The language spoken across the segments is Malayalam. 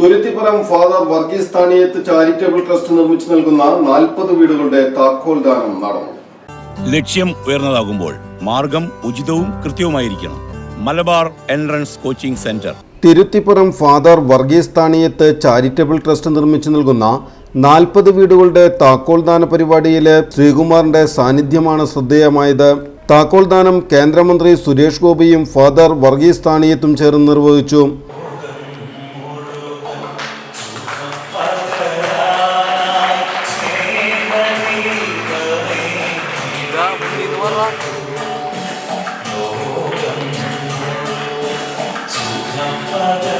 Thuruthippuram father Varghese Thaniyath charitable trust നിർമ്മിച്ചു നൽകുന്ന നാൽപ്പത് വീടുകളുടെ താക്കോൽ ദാനം നടന്നു. ലക്ഷ്യം ഉയർന്നതാകുമ്പോൾ മാർഗം ഉചിതവും കൃത്യവുമായിരിക്കണം. Malabar entrance coaching centre. Thiruthippuram father Varghese Thaniyath charitable trust നിർമ്മിച്ചു നൽകുന്ന നാൽപ്പത് വീടുകളുടെ താക്കോൽ ദാന പരിപാടിയിൽ ശ്രീകുമാറിന്റെ സാന്നിധ്യമാണ് ശ്രദ്ധേയമായത്. താക്കോൽ ദാനം കേന്ദ്രമന്ത്രി സുരേഷ് ഗോപിയും ഫാദർ വർഗീസ് താണിയത്തും ചേർന്ന് നിർവഹിച്ചു. Come, Father.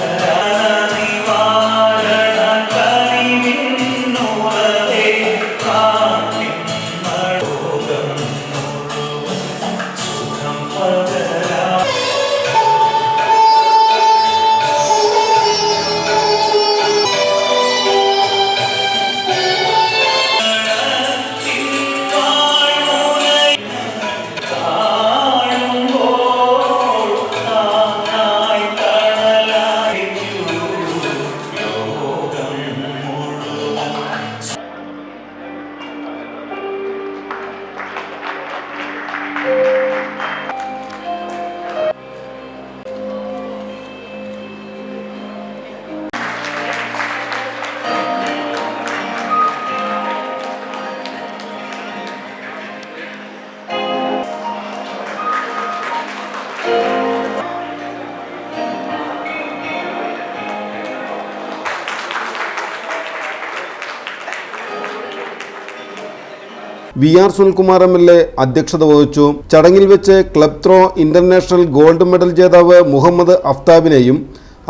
V R Sunilkumar M L A അധ്യക്ഷത വഹിച്ചു. ചടങ്ങിൽ വെച്ച് club throw international gold medal ജേതാവ് മുഹമ്മദ് അഫ്താബിനെയും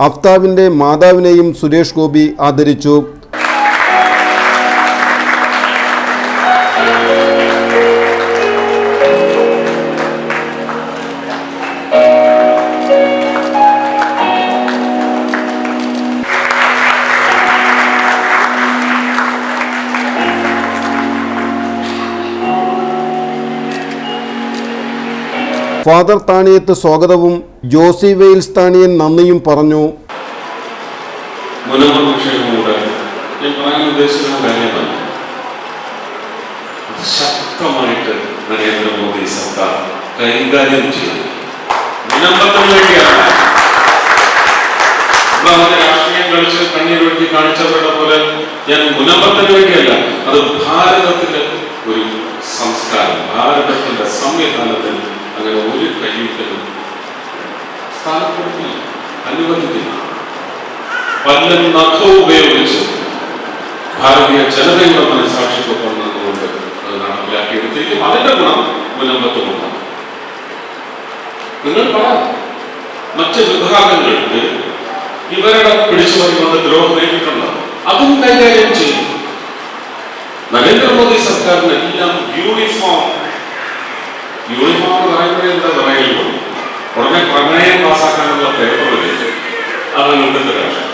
അഫ്താബിന്റെ മാതാവിനെയും സുരേഷ് ഗോപി ആദരിച്ചു. ഫാദർ താണിയത്ത് സ്വാഗതവും ജോസി വെയിൽസ് താണിയൻ നന്ദിയും പറഞ്ഞു. ശക്തമായിട്ട് സർക്കാർ പോലെ ഞാൻ മുനമ്പത്തിന് അത് ഒരു സംസ്കാരം ഭാരതത്തിന്റെ സംവിധാനത്തിൽ അങ്ങനെ ഒരു കയ്യൂക്കലും സ്ഥാനപ്പെടുത്തില്ല അനുവദിക്കില്ല. പല്ലും നഖവും ഉപയോഗിച്ച് ഭാരതീയ ജനതയുടെ മനസാക്ഷിക്കൊപ്പം നിന്നുകൊണ്ട് അത് നടപ്പിലാക്കിയെടുത്തിരിക്കും. അതിന്റെ ഗുണം മുനമ്പത്തുമുണ്ടാകും നിങ്ങൾ പറയാം മറ്റ് വിഭാഗങ്ങൾക്ക് ഇവരുടെ പിടിച്ചുപറി വന്ന് ദ്രോഹം നേരിട്ടുണ്ടാകും അതും കൈകാര്യം ചെയ്യും നരേന്ദ്രമോദി സർക്കാരിന് എല്ലാം യൂണിഫോം യൂണിഫോം പറയുന്നത്? പറയുള്ളൂ ഉടനെ പ്രമേയം പാസ്സാക്കാനുള്ള പേപ്പർ അതാണ് ഇവിടുത്തെ രാഷ്ട്രീയം